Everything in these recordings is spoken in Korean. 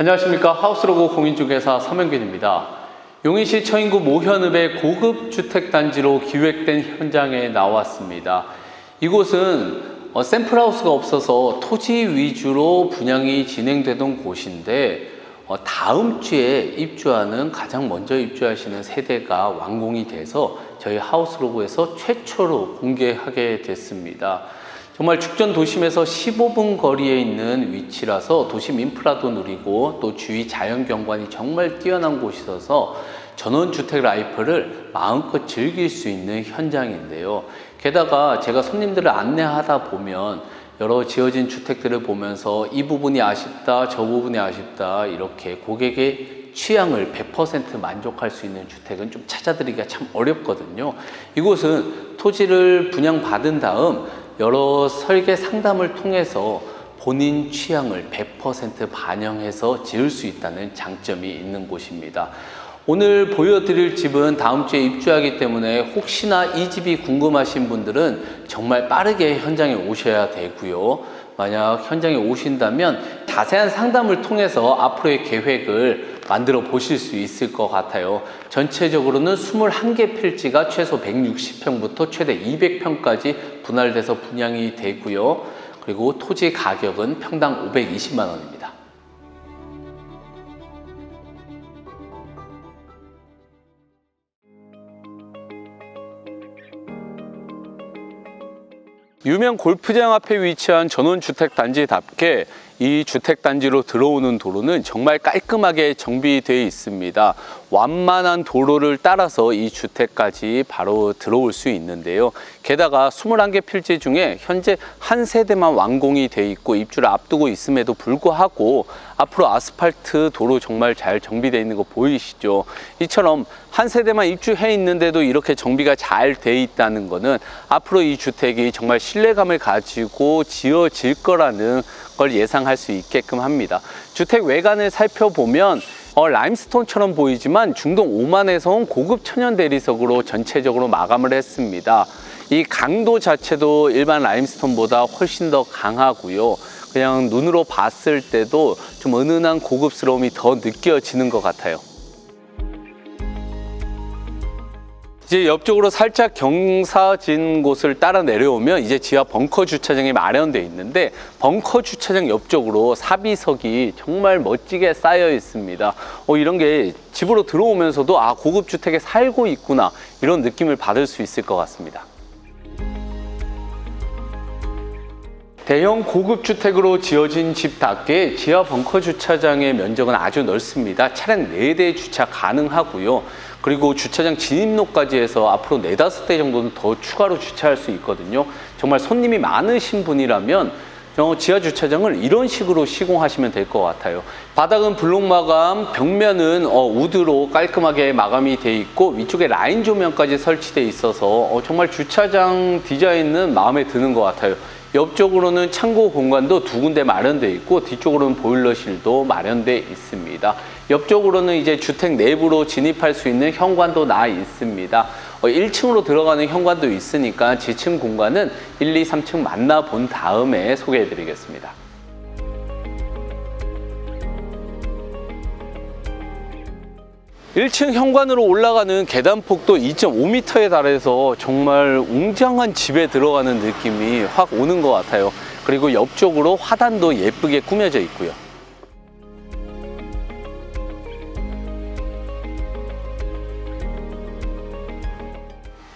안녕하십니까 하우스로고 공인중개사 서명균입니다. 용인시 처인구 모현읍의 고급 주택단지로 기획된 현장에 나왔습니다. 이곳은 어, 샘플하우스가 없어서 토지 위주로 분양이 진행되던 곳인데 어, 다음 주에 입주하는 가장 먼저 입주하시는 세대가 완공이 돼서 저희 하우스로고에서 최초로 공개하게 됐습니다. 정말 죽전 도심에서 15분 거리에 있는 위치라서 도심 인프라도 누리고 또 주위 자연 경관이 정말 뛰어난 곳이어서 전원주택 라이프를 마음껏 즐길 수 있는 현장인데요. 게다가 제가 손님들을 안내하다 보면 여러 지어진 주택들을 보면서 이 부분이 아쉽다, 저 부분이 아쉽다 이렇게 고객의 취향을 100% 만족할 수 있는 주택은 좀 찾아드리기가 참 어렵거든요. 이곳은 토지를 분양받은 다음 여러 설계 상담을 통해서 본인 취향을 100% 반영해서 지을 수 있다는 장점이 있는 곳입니다. 오늘 보여드릴 집은 다음 주에 입주하기 때문에 혹시나 이 집이 궁금하신 분들은 정말 빠르게 현장에 오셔야 되고요. 만약 현장에 오신다면 자세한 상담을 통해서 앞으로의 계획을 만들어 보실 수 있을 것 같아요. 전체적으로는 21개 필지가 최소 160평부터 최대 200평까지 분할돼서 분양이 되고요. 그리고 토지 가격은 평당 520만 원입니다. 유명 골프장 앞에 위치한 전원주택 단지답게 이 주택단지로 들어오는 도로는 정말 깔끔하게 정비되어 있습니다. 완만한 도로를 따라서 이 주택까지 바로 들어올 수 있는데요. 게다가 21개 필지 중에 현재 한 세대만 완공이 돼 있고 입주를 앞두고 있음에도 불구하고 앞으로 아스팔트 도로 정말 잘 정비되어 있는 거 보이시죠? 이처럼 한 세대만 입주해 있는데도 이렇게 정비가 잘 돼 있다는 거는 앞으로 이 주택이 정말 신뢰감을 가지고 지어질 거라는 걸 예상할 수 있게끔 합니다. 주택 외관을 살펴보면 어, 라임스톤처럼 보이지만 중동 오만에서 온 고급 천연 대리석으로 전체적으로 마감을 했습니다. 이 강도 자체도 일반 라임스톤보다 훨씬 더 강하고요. 그냥 눈으로 봤을 때도 좀 은은한 고급스러움이 더 느껴지는 것 같아요. 이제 옆쪽으로 살짝 경사진 곳을 따라 내려오면 이제 지하 벙커 주차장이 마련되어 있는데 벙커 주차장 옆쪽으로 사비석이 정말 멋지게 쌓여 있습니다. 어, 이런 게 집으로 들어오면서도 아 고급 주택에 살고 있구나 이런 느낌을 받을 수 있을 것 같습니다. 대형 고급 주택으로 지어진 집답게 지하 벙커 주차장의 면적은 아주 넓습니다. 차량 4대 주차 가능하고요. 그리고 주차장 진입로까지 해서 앞으로 4, 5대 정도는 더 추가로 주차할 수 있거든요. 정말 손님이 많으신 분이라면 어, 지하 주차장을 이런 식으로 시공하시면 될 것 같아요. 바닥은 블록 마감, 벽면은 어, 우드로 깔끔하게 마감이 돼 있고 위쪽에 라인 조명까지 설치돼 있어서 어, 정말 주차장 디자인은 마음에 드는 것 같아요. 옆쪽으로는 창고 공간도 두 군데 마련되어 있고 뒤쪽으로는 보일러실도 마련되어 있습니다. 옆쪽으로는 이제 주택 내부로 진입할 수 있는 현관도 나 있습니다. 어, 1층으로 들어가는 현관도 있으니까 지층 공간은 1, 2, 3층 만나본 다음에 소개해 드리겠습니다. 1층 현관으로 올라가는 계단폭도 2.5m에 달해서 정말 웅장한 집에 들어가는 느낌이 확 오는 것 같아요. 그리고 옆쪽으로 화단도 예쁘게 꾸며져 있고요.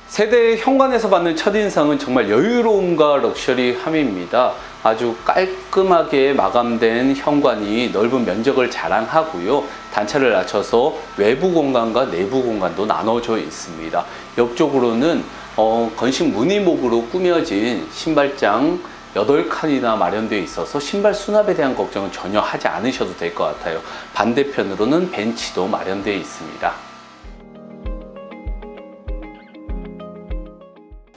세대 현관에서 받는 첫인상은 정말 여유로움과 럭셔리함입니다. 아주 깔끔하게 마감된 현관이 넓은 면적을 자랑하고요. 단차를 낮춰서 외부 공간과 내부 공간도 나눠져 있습니다. 옆쪽으로는 어, 건식 무늬목으로 꾸며진 신발장 8칸이나 마련되어 있어서 신발 수납에 대한 걱정은 전혀 하지 않으셔도 될 것 같아요. 반대편으로는 벤치도 마련되어 있습니다.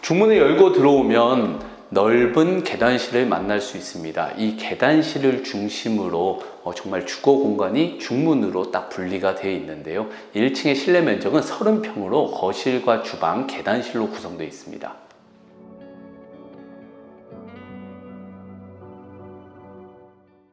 주문을 열고 들어오면 넓은 계단실을 만날 수 있습니다. 이 계단실을 중심으로 어, 정말 주거 공간이 중문으로 딱 분리가 되어 있는데요. 1층의 실내 면적은 30평으로 거실과 주방, 계단실로 구성되어 있습니다.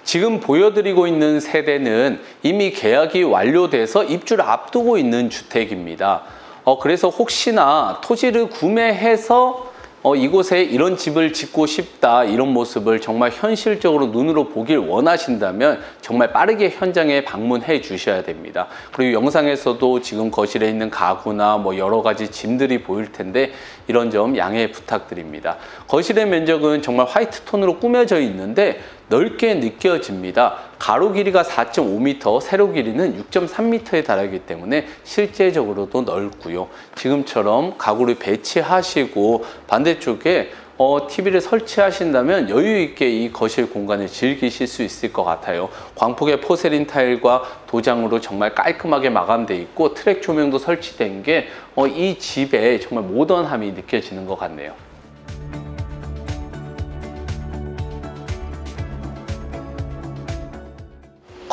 지금 보여드리고 있는 세대는 이미 계약이 완료돼서 입주를 앞두고 있는 주택입니다. 어, 그래서 혹시나 토지를 구매해서 어, 이곳에 이런 집을 짓고 싶다 이런 모습을 정말 현실적으로 눈으로 보길 원하신다면 정말 빠르게 현장에 방문해 주셔야 됩니다. 그리고 영상에서도 지금 거실에 있는 가구나 뭐 여러 가지 짐들이 보일 텐데 이런 점 양해 부탁드립니다. 거실의 면적은 정말 화이트 톤으로 꾸며져 있는데 넓게 느껴집니다. 가로 길이가 4.5m, 세로 길이는 6.3m에 달하기 때문에 실제적으로도 넓고요. 지금처럼 가구를 배치하시고 반대쪽에 어, TV를 설치하신다면 여유 있게 이 거실 공간을 즐기실 수 있을 것 같아요. 광폭의 포세린 타일과 도장으로 정말 깔끔하게 마감돼 있고 트랙 조명도 설치된 게 어, 이 집에 정말 모던함이 느껴지는 것 같네요.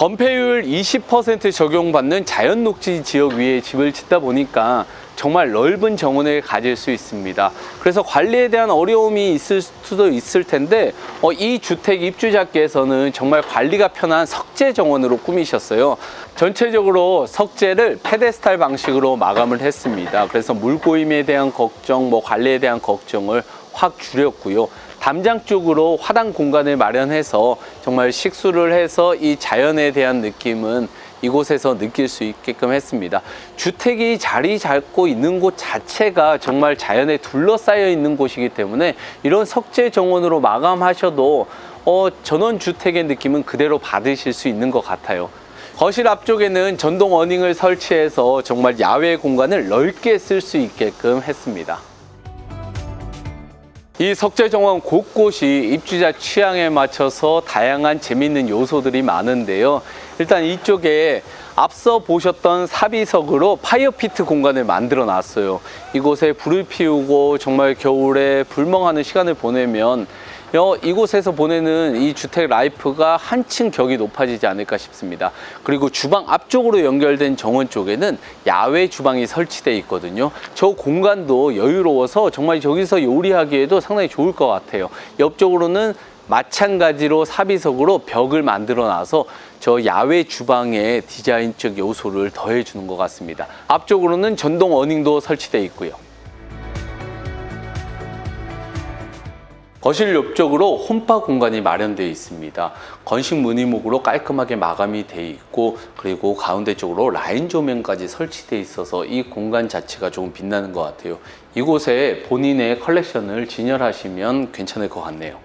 건폐율 20% 적용받는 자연 녹지 지역 위에 집을 짓다 보니까 정말 넓은 정원을 가질 수 있습니다. 그래서 관리에 대한 어려움이 있을 수도 있을 텐데 어, 이 주택 입주자께서는 정말 관리가 편한 석재 정원으로 꾸미셨어요. 전체적으로 석재를 페데스탈 방식으로 마감을 했습니다. 그래서 물고임에 대한 걱정, 뭐 관리에 대한 걱정을 확 줄였고요. 담장 쪽으로 화단 공간을 마련해서 정말 식수를 해서 이 자연에 대한 느낌은 이곳에서 느낄 수 있게끔 했습니다. 주택이 자리 잡고 있는 곳 자체가 정말 자연에 둘러싸여 있는 곳이기 때문에 이런 석재 정원으로 마감하셔도 어, 전원 주택의 느낌은 그대로 받으실 수 있는 것 같아요. 거실 앞쪽에는 전동 어닝을 설치해서 정말 야외 공간을 넓게 쓸 수 있게끔 했습니다. 이 석재정원 곳곳이 입주자 취향에 맞춰서 다양한 재미있는 요소들이 많은데요. 일단 이쪽에 앞서 보셨던 사비석으로 파이어피트 공간을 만들어 놨어요. 이곳에 불을 피우고 정말 겨울에 불멍하는 시간을 보내면 어, 이곳에서 보내는 이 주택 라이프가 한층 격이 높아지지 않을까 싶습니다. 그리고 주방 앞쪽으로 연결된 정원 쪽에는 야외 주방이 설치되어 있거든요. 저 공간도 여유로워서 정말 저기서 요리하기에도 상당히 좋을 것 같아요. 옆쪽으로는 마찬가지로 사비석으로 벽을 만들어 놔서 저 야외 주방의 디자인적 요소를 더해 주는 것 같습니다. 앞쪽으로는 전동 어닝도 설치되어 있고요. 거실 옆쪽으로 홈파 공간이 마련되어 있습니다. 건식 무늬목으로 깔끔하게 마감이 되어 있고 그리고 가운데 쪽으로 라인 조명까지 설치되어 있어서 이 공간 자체가 조금 빛나는 것 같아요. 이곳에 본인의 컬렉션을 진열하시면 괜찮을 것 같네요.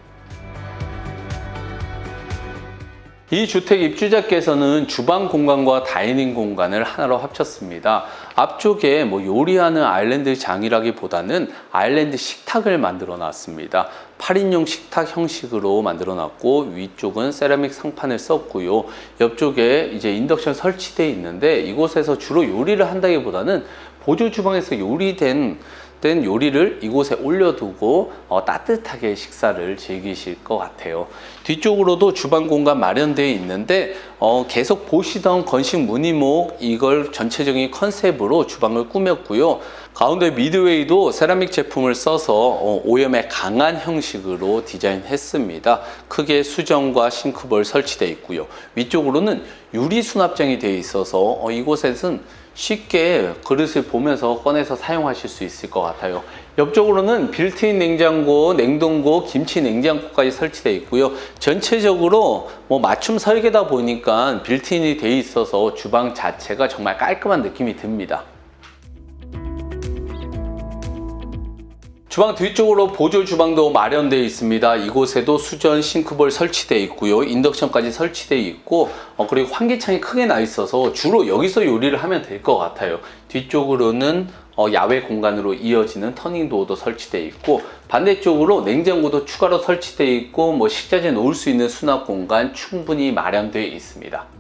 이 주택 입주자께서는 주방 공간과 다이닝 공간을 하나로 합쳤습니다. 앞쪽에 뭐 요리하는 아일랜드 장이라기보다는 아일랜드 식탁을 만들어 놨습니다. 8인용 식탁 형식으로 만들어 놨고 위쪽은 세라믹 상판을 썼고요. 옆쪽에 이제 인덕션 설치되어 있는데 이곳에서 주로 요리를 한다기보다는 보조 주방에서 요리된 된 요리를 이곳에 올려두고 어, 따뜻하게 식사를 즐기실 것 같아요. 뒤쪽으로도 주방 공간 마련되어 있는데 어, 계속 보시던 건식 무늬목 이걸 전체적인 컨셉으로 주방을 꾸몄고요. 가운데 미드웨이도 세라믹 제품을 써서 어, 오염에 강한 형식으로 디자인했습니다. 크게 수정과 싱크볼 설치되어 있고요. 위쪽으로는 유리 수납장이 되어 있어서 어, 이곳에는 쉽게 그릇을 보면서 꺼내서 사용하실 수 있을 것 같아요. 옆쪽으로는 빌트인 냉장고, 냉동고, 김치 냉장고까지 설치되어 있고요. 전체적으로 뭐 맞춤 설계다 보니까 빌트인이 되어 있어서 주방 자체가 정말 깔끔한 느낌이 듭니다. 주방 뒤쪽으로 보조 주방도 마련되어 있습니다. 이곳에도 수전 싱크볼 설치되어 있고요. 인덕션까지 설치되어 있고 어, 그리고 환기창이 크게 나 있어서 주로 여기서 요리를 하면 될 것 같아요. 뒤쪽으로는 어, 야외 공간으로 이어지는 터닝 도어도 설치되어 있고 반대쪽으로 냉장고도 추가로 설치되어 있고 뭐 식자재 놓을 수 있는 수납 공간 충분히 마련되어 있습니다.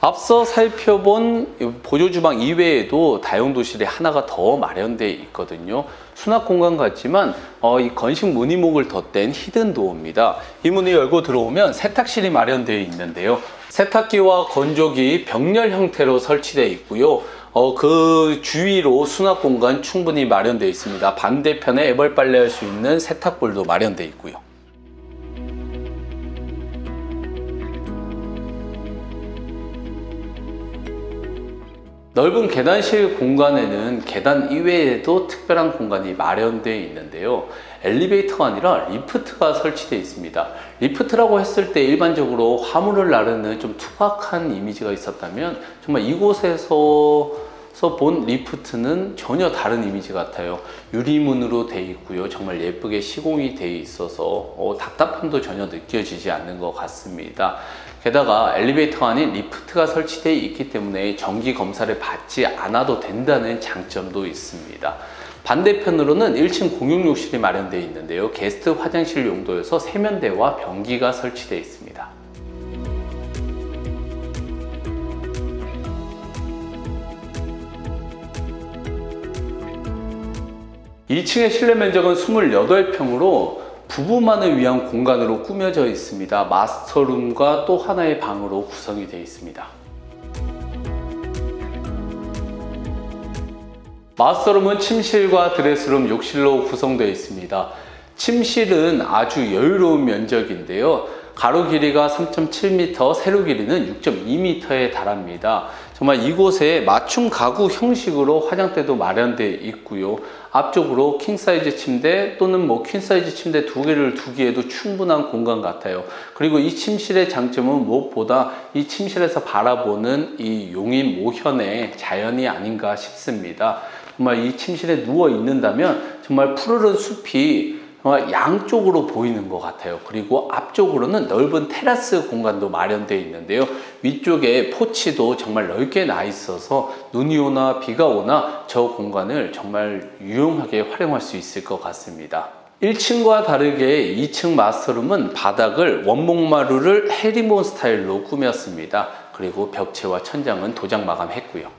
앞서 살펴본 보조 주방 이외에도 다용도실이 하나가 더 마련되어 있거든요. 수납 공간 같지만 어, 이 건식 무늬목을 덧댄 히든 도어입니다. 이 문을 열고 들어오면 세탁실이 마련되어 있는데요. 세탁기와 건조기 병렬 형태로 설치되어 있고요. 어, 그 주위로 수납 공간 충분히 마련되어 있습니다. 반대편에 애벌 빨래할 수 있는 세탁볼도 마련되어 있고요. 넓은 계단실 공간에는 계단 이외에도 특별한 공간이 마련되어 있는데요. 엘리베이터가 아니라 리프트가 설치되어 있습니다. 리프트라고 했을 때 일반적으로 화물을 나르는 좀 투박한 이미지가 있었다면 정말 이곳에서 본 리프트는 전혀 다른 이미지 같아요. 유리문으로 되어 있고요. 정말 예쁘게 시공이 되어 있어서 어, 답답함도 전혀 느껴지지 않는 것 같습니다. 게다가 엘리베이터가 아닌 리프트가 설치되어 있기 때문에 정기 검사를 받지 않아도 된다는 장점도 있습니다. 반대편으로는 1층 공용 욕실이 마련되어 있는데요. 게스트 화장실 용도여서 세면대와 변기가 설치되어 있습니다. 2층의 실내 면적은 28평으로 부부만을 위한 공간으로 꾸며져 있습니다. 마스터룸과 또 하나의 방으로 구성이 되어 있습니다. 마스터룸은 침실과 드레스룸, 욕실로 구성되어 있습니다. 침실은 아주 여유로운 면적인데요. 가로 길이가 3.7m, 세로 길이는 6.2m에 달합니다. 정말 이곳에 맞춤 가구 형식으로 화장대도 마련되어 있고요. 앞쪽으로 킹 사이즈 침대 또는 뭐 퀸 사이즈 침대 두 개를 두기에도 충분한 공간 같아요. 그리고 이 침실의 장점은 무엇보다 이 침실에서 바라보는 이 용인 모현의 자연이 아닌가 싶습니다. 정말 이 침실에 누워 있는다면 정말 푸르른 숲이 정말 양쪽으로 보이는 것 같아요. 그리고 앞쪽으로는 넓은 테라스 공간도 마련되어 있는데요. 위쪽에 포치도 정말 넓게 나 있어서 눈이 오나 비가 오나 저 공간을 정말 유용하게 활용할 수 있을 것 같습니다. 1층과 다르게 2층 마스터룸은 바닥을 원목마루를 해리몬 스타일로 꾸몄습니다. 그리고 벽체와 천장은 도장 마감했고요.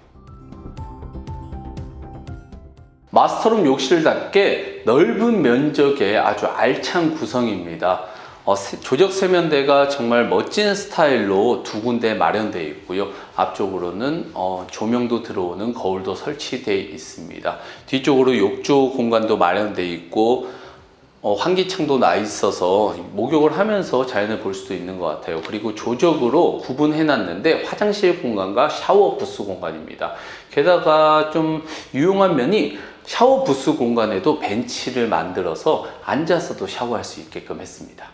마스터룸 욕실답게 넓은 면적의 아주 알찬 구성입니다. 어, 세- 조적 세면대가 정말 멋진 스타일로 두 군데 마련되어 있고요. 앞쪽으로는 어, 조명도 들어오는 거울도 설치되어 있습니다. 뒤쪽으로 욕조 공간도 마련되어 있고 어, 환기창도 나 있어서 목욕을 하면서 자연을 볼 수도 있는 것 같아요. 그리고 조적으로 구분해 놨는데 화장실 공간과 샤워 부스 공간입니다. 게다가 좀 유용한 면이 샤워 부스 공간에도 벤치를 만들어서 앉아서도 샤워할 수 있게끔 했습니다.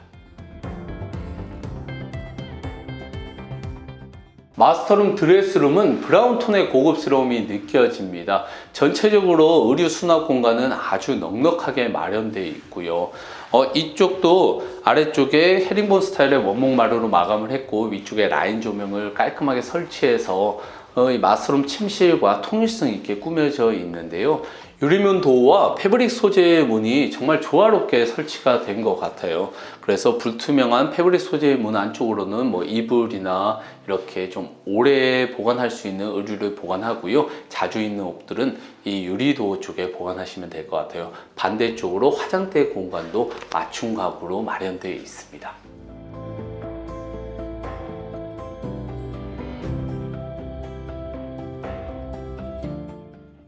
마스터룸 드레스룸은 브라운톤의 고급스러움이 느껴집니다. 전체적으로 의류 수납 공간은 아주 넉넉하게 마련되어 있고요. 어, 이쪽도 아래쪽에 헤링본 스타일의 원목 마루로 마감을 했고 위쪽에 라인 조명을 깔끔하게 설치해서 어, 이 마스터룸 침실과 통일성 있게 꾸며져 있는데요. 유리문 도어와 패브릭 소재의 문이 정말 조화롭게 설치가 된 것 같아요. 그래서 불투명한 패브릭 소재의 문 안쪽으로는 뭐 이불이나 이렇게 좀 오래 보관할 수 있는 의류를 보관하고요. 자주 입는 옷들은 이 유리 도어 쪽에 보관하시면 될 것 같아요. 반대쪽으로 화장대 공간도 맞춤 가구로 마련되어 있습니다.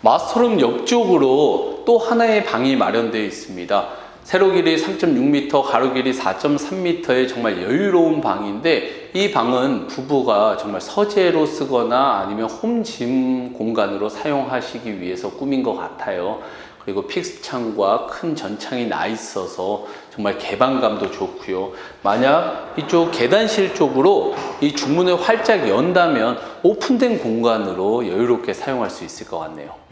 마스터룸 옆쪽으로 또 하나의 방이 마련되어 있습니다. 세로 길이 3.6m, 가로 길이 4.3m의 정말 여유로운 방인데 이 방은 부부가 정말 서재로 쓰거나 아니면 홈짐 공간으로 사용하시기 위해서 꾸민 것 같아요. 그리고 픽스 창과 큰 전창이 나 있어서 정말 개방감도 좋고요. 만약 이쪽 계단실 쪽으로 이 중문을 활짝 연다면 오픈된 공간으로 여유롭게 사용할 수 있을 것 같네요.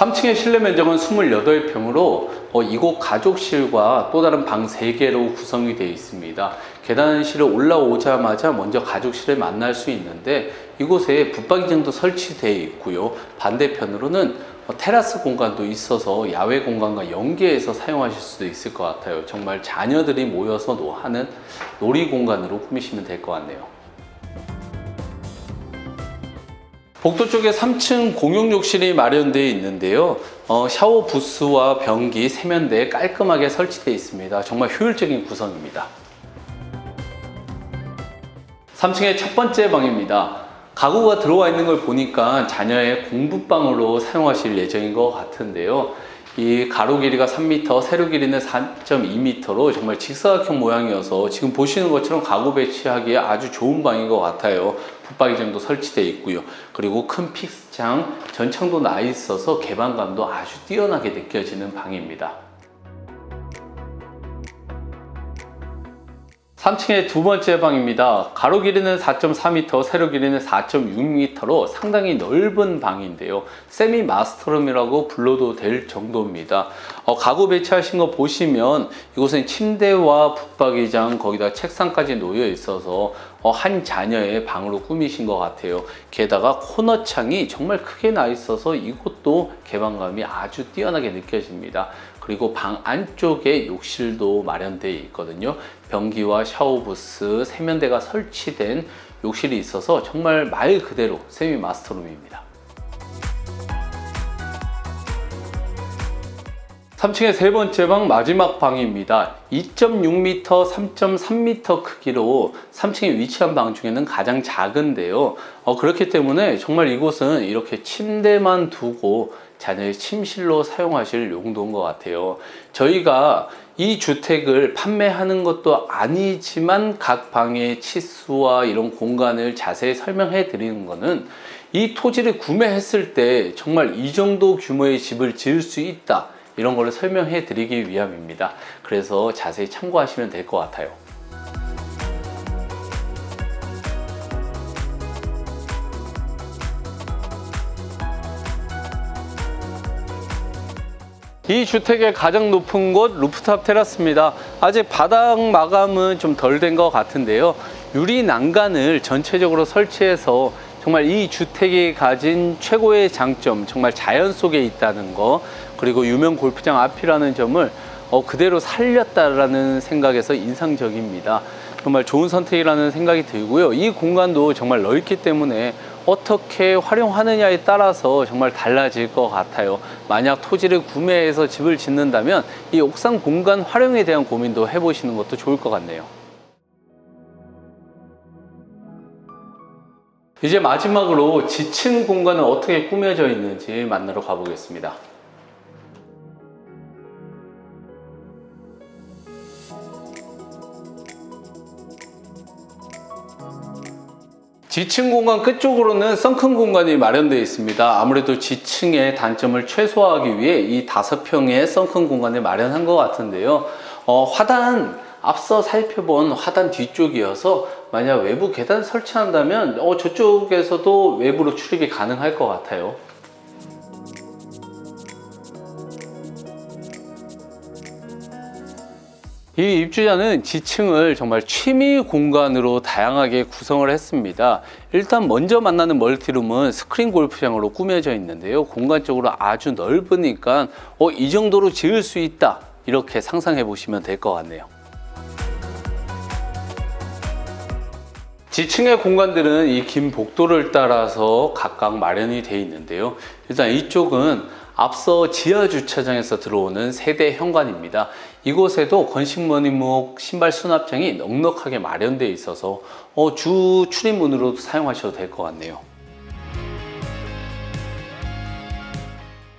3층의 실내 면적은 28평으로 어, 이곳 가족실과 또 다른 방 3개로 구성이 되어 있습니다. 계단실을 올라오자마자 먼저 가족실을 만날 수 있는데 이곳에 붙박이장도 설치되어 있고요. 반대편으로는 어, 테라스 공간도 있어서 야외 공간과 연계해서 사용하실 수도 있을 것 같아요. 정말 자녀들이 모여서 노- 하는 놀이 공간으로 꾸미시면 될 것 같네요. 복도 쪽에 3층 공용 욕실이 마련되어 있는데요. 어, 샤워 부스와 변기, 세면대 깔끔하게 설치되어 있습니다. 정말 효율적인 구성입니다. 3층의 첫 번째 방입니다. 가구가 들어와 있는 걸 보니까 자녀의 공부방으로 사용하실 예정인 것 같은데요. 이 가로 길이가 3m, 세로 길이는 4.2m로 정말 직사각형 모양이어서 지금 보시는 것처럼 가구 배치하기에 아주 좋은 방인 것 같아요. 붙박이장도 설치되어 있고요. 그리고 큰 픽스장, 전창도 나 있어서 개방감도 아주 뛰어나게 느껴지는 방입니다. 3층의 두 번째 방입니다. 가로 길이는 4.4m, 세로 길이는 4.6m로 상당히 넓은 방인데요. 세미 마스터룸이라고 불러도 될 정도입니다. 어, 가구 배치하신 거 보시면 이곳은 침대와 붙박이장 거기다 책상까지 놓여 있어서 어, 한 자녀의 방으로 꾸미신 것 같아요. 게다가 코너 창이 정말 크게 나 있어서 이곳도 개방감이 아주 뛰어나게 느껴집니다. 그리고 방 안쪽에 욕실도 마련되어 있거든요. 변기와 샤워 부스, 세면대가 설치된 욕실이 있어서 정말 말 그대로 세미 마스터룸입니다. 3층의 세 번째 방 마지막 방입니다. 2.6m, 3.3m 크기로 3층에 위치한 방 중에는 가장 작은데요. 어, 그렇기 때문에 정말 이곳은 이렇게 침대만 두고 자녀의 침실로 사용하실 용도인 것 같아요. 저희가 이 주택을 판매하는 것도 아니지만 각 방의 치수와 이런 공간을 자세히 설명해 드리는 것은 이 토지를 구매했을 때 정말 이 정도 규모의 집을 지을 수 있다. 이런 거를 설명해 드리기 위함입니다. 그래서 자세히 참고하시면 될 것 같아요. 이 주택의 가장 높은 곳 루프탑 테라스입니다. 아직 바닥 마감은 좀 덜 된 것 같은데요. 유리 난간을 전체적으로 설치해서 정말 이 주택이 가진 최고의 장점, 정말 자연 속에 있다는 거, 그리고 유명 골프장 앞이라는 점을 어, 그대로 살렸다라는 생각에서 인상적입니다. 정말 좋은 선택이라는 생각이 들고요. 이 공간도 정말 넓기 때문에 어떻게 활용하느냐에 따라서 정말 달라질 것 같아요. 만약 토지를 구매해서 집을 짓는다면 이 옥상 공간 활용에 대한 고민도 해보시는 것도 좋을 것 같네요. 이제 마지막으로 지층 공간은 어떻게 꾸며져 있는지 만나러 가보겠습니다. 지층 공간 끝쪽으로는 썬큰 공간이 마련되어 있습니다. 아무래도 지층의 단점을 최소화하기 위해 이 다섯 평의 썬큰 공간을 마련한 것 같은데요. 어, 화단 앞서 살펴본 화단 뒤쪽이어서 만약 외부 계단 설치한다면 어, 저쪽에서도 외부로 출입이 가능할 것 같아요. 이 입주자는 지층을 정말 취미 공간으로 다양하게 구성을 했습니다. 일단 먼저 만나는 멀티룸은 스크린 골프장으로 꾸며져 있는데요. 공간적으로 아주 넓으니까 어, 이 정도로 지을 수 있다. 이렇게 상상해 보시면 될 것 같네요. 지층의 공간들은 이 긴 복도를 따라서 각각 마련이 되어 있는데요. 일단 이쪽은 앞서 지하 주차장에서 들어오는 세대 현관입니다. 이곳에도 건식머니목 신발 수납장이 넉넉하게 마련되어 있어서 어, 주 출입문으로도 사용하셔도 될 것 같네요.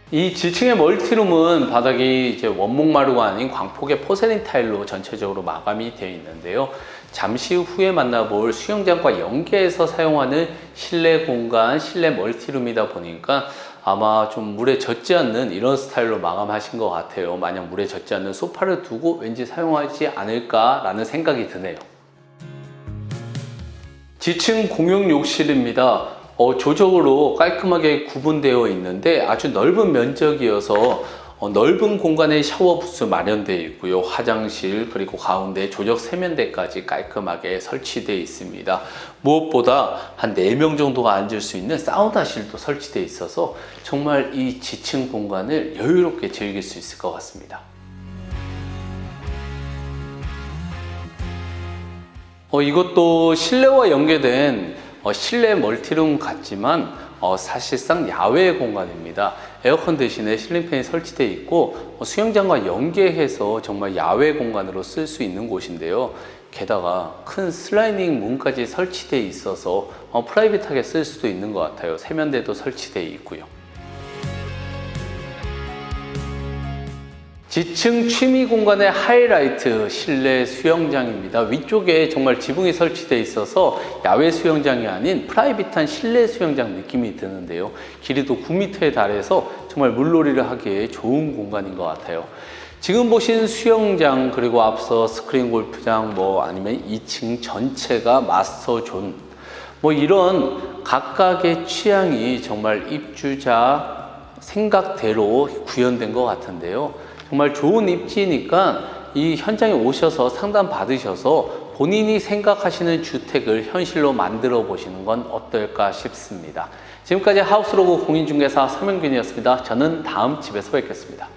이 지층의 멀티룸은 바닥이 이제 원목 마루가 아닌 광폭의 포세린 타일로 전체적으로 마감이 되어 있는데요. 잠시 후에 만나볼 수영장과 연계해서 사용하는 실내 공간, 실내 멀티룸이다 보니까 아마 좀 물에 젖지 않는 이런 스타일로 마감하신 것 같아요. 만약 물에 젖지 않는 소파를 두고 왠지 사용하지 않을까라는 생각이 드네요. 지층 공용 욕실입니다. 어, 조적으로 깔끔하게 구분되어 있는데 아주 넓은 면적이어서 어, 넓은 공간에 샤워 부스 마련되어 있고요. 화장실 그리고 가운데 조적 세면대까지 깔끔하게 설치되어 있습니다. 무엇보다 한 4명 정도가 앉을 수 있는 사우나실도 설치되어 있어서 정말 이 지층 공간을 여유롭게 즐길 수 있을 것 같습니다. 어, 이것도 실내와 연계된 어, 실내 멀티룸 같지만 어, 사실상 야외 공간입니다. 에어컨 대신에 실링팬이 설치되어 있고 어, 수영장과 연계해서 정말 야외 공간으로 쓸 수 있는 곳인데요. 게다가 큰 슬라이딩 문까지 설치되어 있어서 어, 프라이빗하게 쓸 수도 있는 것 같아요. 세면대도 설치되어 있고요. 지층 취미 공간의 하이라이트 실내 수영장입니다. 위쪽에 정말 지붕이 설치되어 있어서 야외 수영장이 아닌 프라이빗한 실내 수영장 느낌이 드는데요. 길이도 9m에 달해서 정말 물놀이를 하기에 좋은 공간인 것 같아요. 지금 보신 수영장 그리고 앞서 스크린 골프장 뭐 아니면 2층 전체가 마스터 존 뭐 이런 각각의 취향이 정말 입주자 생각대로 구현된 것 같은데요. 정말 좋은 입지니까 이 현장에 오셔서 상담 받으셔서 본인이 생각하시는 주택을 현실로 만들어 보시는 건 어떨까 싶습니다. 지금까지 하우스로고 공인중개사 서명균이었습니다. 저는 다음 집에서 뵙겠습니다.